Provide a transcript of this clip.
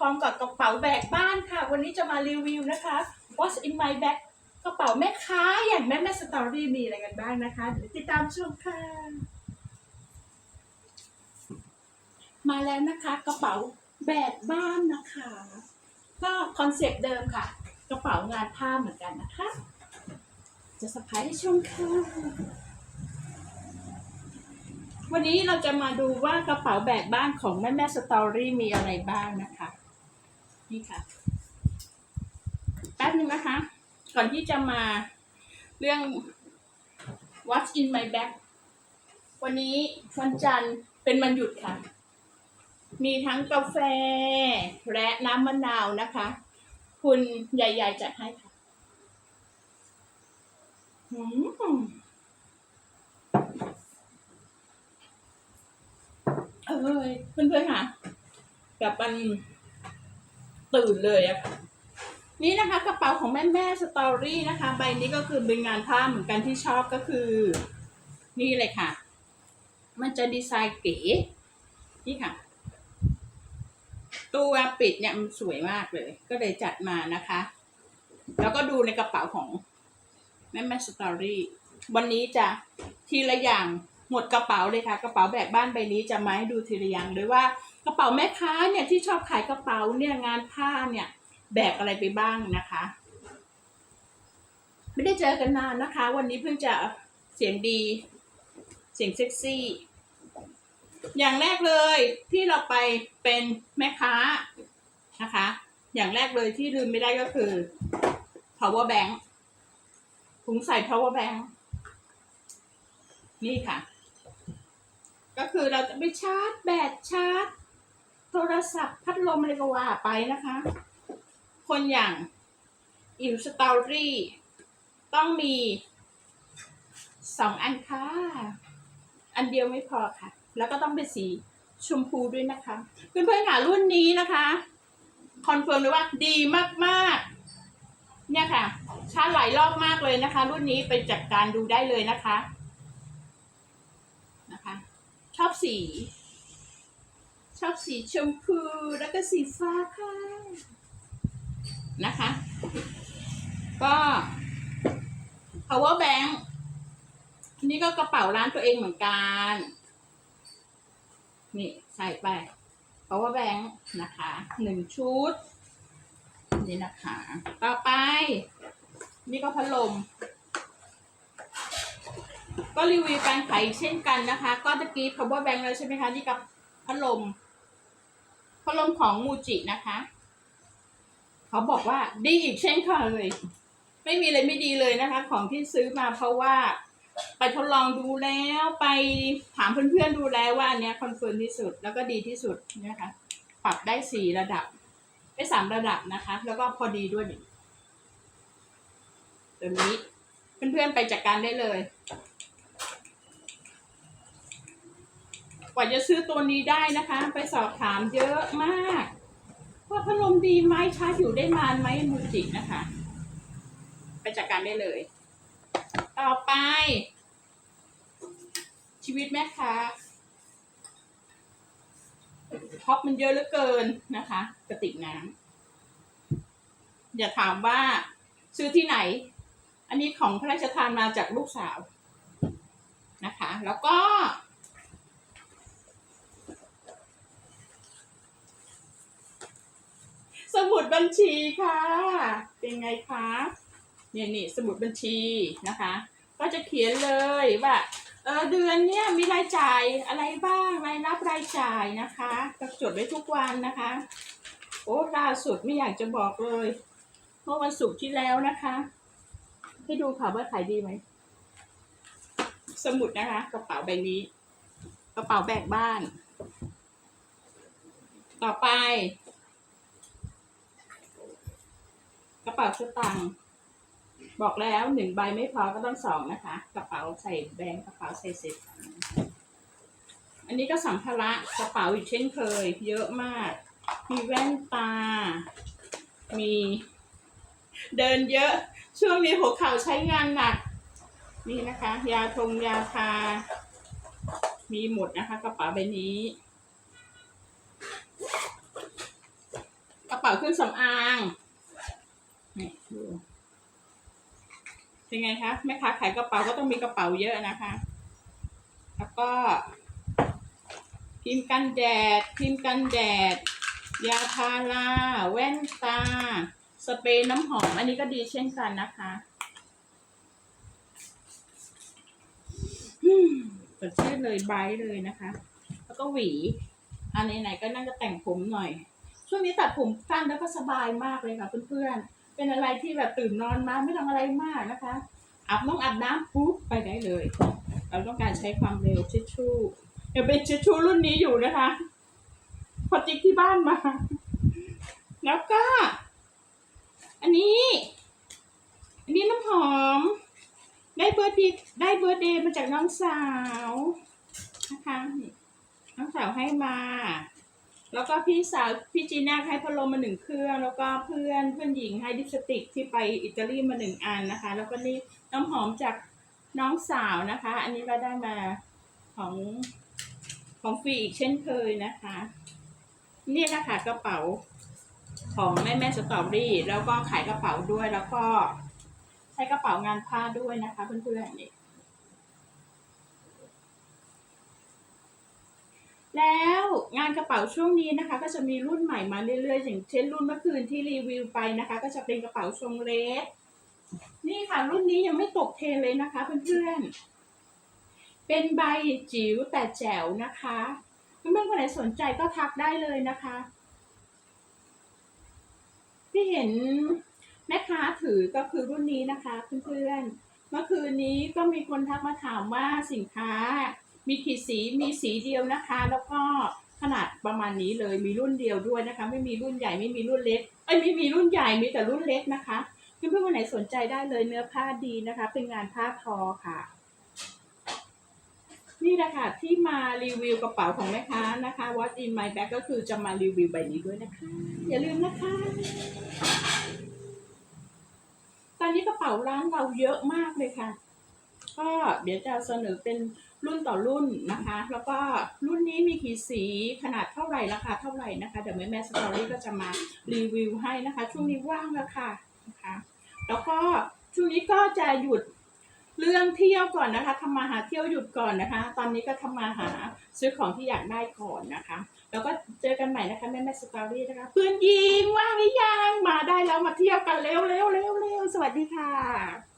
ร้อมกับกระเป๋าแบกบ้านค่ะ วันนี้จะมารีวิวนะคะ What's in my bag กระเป๋าแม่ค้าอย่างแม่แม่สตอรี่มีอะไรกันบ้างนะคะเดี๋ยวติดตามชมค่ะ มาแล้วนะคะกระเป๋าแบกบ้านนะคะ ก็คอนเซปต์เดิมค่ะ กระเป๋างานผ้าเหมือนกันนะคะ จะสะพายให้ชมค่ะวันนี้เราจะมาดูว่ากระเป๋าแบกบ้านของแม่แม่สตอรี่มีอะไรบ้างนะคะ นี่ค่ะ แป๊บนึงนะคะ ก่อนที่จะมาเรื่อง What's in my bag วันนี้วันจันทร์เป็นวันหยุดค่ะ มีทั้งกาแฟและน้ำมะนาวนะคะ คุณใหญ่ๆจัดให้ค่ะอืมเอ้ยเพื่อนๆค่ะ กับมัน ตื่นเลยอะค่ะนี่นะคะกระเป๋าของแม่แม่สตอรี่นะคะ ใบนี้ก็คือเป็นงานผ้าเหมือนกันที่ชอบก็คือ นี่เลยค่ะ มันจะดีไซน์เก๋นี่ค่ะ ตัวปิดเนี่ยมันสวยมากเลย ก็เลยจัดมานะคะ แล้วก็ดูในกระเป๋าของแม่แม่สตอรี่วันนี้จะทีละอย่าง หมดกระเป๋าเลยค่ะ กระเป๋าแบกบ้านใบนี้จะมาให้ดูทีละอย่างเลยว่ากระเป๋าแม่ค้าเนี่ยที่ชอบขายกระเป๋าเนี่ยงานผ้าเนี่ยแบกอะไรไปบ้างนะคะ ไม่ได้เจอกันนานนะคะ วันนี้เพิ่งจะเสียงดี เสียงเซ็กซี่ อย่างแรกเลยที่เราไปเป็นแม่ค้านะคะ อย่างแรกเลยที่ลืมไม่ได้ก็คือ power bank ถุงใส่ power bank นี่ค่ะ ก็คือเราจะไปชาร์จแบตชาร์จ โทรศัพท์พัดลมอะไรก็ว่าไปนะคะ คนอย่างอิวสตอรี่ต้องมีสองอันค่ะ อันเดียวไม่พอค่ะ แล้วก็ต้องเป็นสีชมพูด้วยนะคะ เพื่อนๆค่ะรุ่นนี้นะคะคอนเฟิร์มเลยว่าดีมากๆ เนี่ยค่ะชาร์จหลายรอบมากเลยนะคะ รุ่นนี้ไปจัดการดูได้เลยนะคะนะคะ ชอบ สี ชอบสีชมพูแล้วก็สีฟ้าค่ะ นะคะ ก็ power bank นนี้ก็กระเป๋าร้านตัวเองเหมือนกัน นี่ใส่ไป power bank นะคะหนึ่งชุด นี่นะคะ ต่อไป นี่ก็พัดลม ก็รีวิวการขายเช่นกันนะคะ ก็ตะกี้ power bank แล้วใช่ไหมคะ นี่กับพัดลม พัดลมของมูจินะคะ เขาบอกว่าดีอีกเช่นเคยไม่มีอะไรไม่ดีเลยนะคะ ของที่ซื้อมาเพราะว่า ไปทดลองดูแล้วไปถามเพื่อนๆดูแล้วว่าอันเนี้ยคอนเฟิร์มที่สุดแล้วก็ดีที่สุดนะคะ ปรับได้สี่ระดับ ได้สามระดับนะคะ แล้วก็พอดีด้วยนี่ตัวนี้เพื่อนๆไปจัดการได้เลย กว่าจะซื้อตัวนี้ได้นะคะ ไปสอบถามเยอะมากว่าพัดลมดีไหมชาร์จอยู่ได้นานไหมมูจินะคะ ไปจัดการได้เลย ต่อไป ชีวิตแม่ค้าท็อปมันเยอะเหลือเกินนะคะ กระติกน้ำอย่าถามว่าซื้อที่ไหน อันนี้ของพระราชทานมาจากลูกสาวนะคะ แล้วก็ สมุด บัญชีค่ะ เป็นไงคะเนี่ยนี่สมุดบัญชีนะคะ ก็จะเขียนเลยว่าเออเดือนเนี้ยมีรายจ่ายอะไรบ้างรายรับรายจ่ายนะคะก็จดไว้ทุกวันนะคะ โอ้ล่าสุดไม่อยากจะบอกเลยเมื่อวันศุกร์ที่แล้วนะคะ ให้ดูค่ะว่าขายดีไหมสมุดนะคะ กระเป๋าใบนี้ กระเป๋าแบกบ้าน ต่อไป กระเป๋าสตางค์บอกแล้วหนึ่งใบไม่พอก็ต้องสองนะคะ กระเป๋าใส่แบงค์กระเป๋าใส่เศษอันนี้ก็สัมภาระกระเป๋าอีกเช่นเคย เยอะมาก มีแว่นตา มีเดินเยอะ ช่วงนี้หัวเข่าใช้งานหนัก นี่นะคะ ยาทงยาทา มีหมดนะคะ กระเป๋าใบนี้ กระเป๋าเครื่องสำอาง นี่ดูเป็นไงคะแม่ค้าขายกระเป๋าก็ต้องมีกระเป๋าเยอะนะคะ แล้วก็ครีมกันแดดครีมกันแดด ยาทาราแว่นตา สเปรย์น้ำหอม อันนี้ก็ดีเช่นกันนะคะอืมสดชื่นเลยไบร์เลยนะคะ แล้วก็หวี อันไหนๆก็นั่งก็แต่งผมหน่อย ช่วงนี้ตัดผมสั้นแล้วก็สบายมากเลยค่ะเพื่อนๆ เป็นอะไรที่แบบตื่นนอนมาไม่ต้องอะไรมากนะคะอาบน้องอาบน้ำปุ๊บไปได้เลย เราต้องการใช้ความเร็วเช็ดชู่เดี๋ยวเป็นเช็ดชู่รุ่นนี้อยู่นะคะพอจิกที่บ้านมา แล้วก็ อันนี้ อันนี้น้ำหอม ได้เบอร์ดีได้เบอร์เดย์มาจากน้องสาวนะคะน้องสาวให้มา แล้วก็พี่สาวพี่จีน่าให้พัดลมมาหนึ่งเครื่อง แล้วก็เพื่อนเพื่อนหญิงให้ดิปสติกที่ไปอิตาลีมาหนึ่งอันนะคะ แล้วก็นี่น้ำหอมจากน้องสาวนะคะ อันนี้ก็ได้มาของของฟรีอีกเช่นเคยนะคะ นี่นะคะกระเป๋าของแม่แม่สตรอเบอรี่ แล้วก็ขายกระเป๋าด้วยแล้วก็ใช้กระเป๋างานผ้าด้วยนะคะเพื่อนๆนี่ แล้วงานกระเป๋าช่วงนี้นะคะ ก็จะมีรุ่นใหม่มาเรื่อยๆ อย่างเช่นรุ่นเมื่อคืนที่รีวิวไปนะคะ ก็จะเป็นกระเป๋าทรงเล็กนี่ค่ะ รุ่นนี้ยังไม่ตกเทนเลยนะคะเพื่อนๆ เป็นใบจิ๋วแต่แจ๋วนะคะเพื่อนๆคนไหนสนใจก็ทักได้เลยนะคะที่เห็นแม่ค้าถือก็คือรุ่นนี้นะคะเพื่อนๆเมื่อคืนนี้ก็มีคนทักมาถามว่าสินค้า มีกี่สีมีสีเดียวนะคะ แล้วก็ขนาดประมาณนี้เลยมีรุ่นเดียวด้วยนะคะ ไม่มีรุ่นใหญ่ไม่มีรุ่นเล็กเอ้ไม่มีรุ่นใหญ่มีแต่รุ่นเล็กนะคะเพื่อนๆคนไหนสนใจได้เลยเนื้อผ้าดีนะคะ เป็นงานผ้าทอค่ะ นี่แหละค่ะที่มารีวิวกระเป๋าของแม่ค้านะคะ What in my bag ก็คือจะมารีวิวใบนี้ด้วยนะคะ อย่าลืมนะคะ ตอนนี้กระเป๋าร้านเราเยอะมากเลยค่ะ ก็เดี๋ยวจะเสนอเป็นรุ่นต่อรุ่นนะคะ แล้วก็รุ่นนี้มีกี่สีขนาดเท่าไหร่ราคาเท่าไหร่นะคะเดี๋ยวแม่แม่สตอรี่ก็จะมารีวิวให้นะคะ ช่วงนี้ว่างแล้วค่ะนะคะแล้วก็ช่วงนี้ก็จะหยุดเรื่องเที่ยวก่อนนะคะทำมาหาเที่ยวหยุดก่อนนะคะ ตอนนี้ก็ทำมาหาซื้อของที่อยากได้ก่อนนะคะ แล้วก็เจอกันใหม่นะคะแม่แม่สตอรี่นะคะ เพื่อนยิงว่างหรือยังมาได้แล้วมาเที่ยวกันเร็วเร็วเร็วเร็วสวัสดีค่ะ